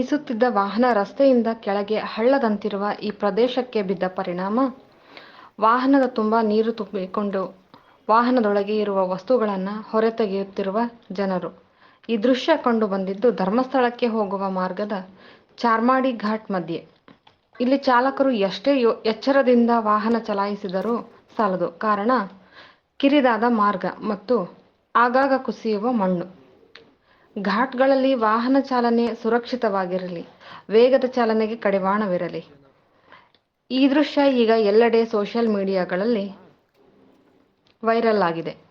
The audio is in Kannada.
ಚಲಿಸುತ್ತಿದ್ದ ವಾಹನ ರಸ್ತೆಯಿಂದ ಕೆಳಗೆ ಹಳ್ಳದಂತಿರುವ ಈ ಪ್ರದೇಶಕ್ಕೆ ಬಿದ್ದ ಪರಿಣಾಮ? ವಾಹನದ ತುಂಬ ನೀರು ತುಂಬಿಕೊಂಡು ವಾಹನದೊಳಗೆ ಇರುವ ವಸ್ತುಗಳನ್ನು ಹೊರತೆಗೆಯುತ್ತಿರುವ ಜನರು. ಈ ದೃಶ್ಯ ಕಂಡು ಬಂದಿದ್ದು ಧರ್ಮಸ್ಥಳಕ್ಕೆ ಹೋಗುವ ಮಾರ್ಗದ ಚಾರ್ಮಾಡಿ ಘಾಟ್ ಮಧ್ಯೆ. ಇಲ್ಲಿ ಚಾಲಕರು ಎಷ್ಟೇ ಎಚ್ಚರದಿಂದ ವಾಹನ ಚಲಾಯಿಸಿದರೂ ಸಾಲದು. ಕಾರಣ ಕಿರಿದಾದ ಮಾರ್ಗ ಮತ್ತು ಆಗಾಗ ಕುಸಿಯುವ ಮಣ್ಣು. ಘಾಟ್ಗಳಲ್ಲಿ ವಾಹನ ಚಾಲನೆ ಸುರಕ್ಷಿತವಾಗಿರಲಿ, ವೇಗದ ಚಾಲನೆಗೆ ಕಡಿವಾಣವಿರಲಿ. ಈ ದೃಶ್ಯ ಈಗ ಎಲ್ಲೆಡೆ ಸೋಷಿಯಲ್ ಮೀಡಿಯಾಗಳಲ್ಲಿ ವೈರಲ್ ಆಗಿದೆ.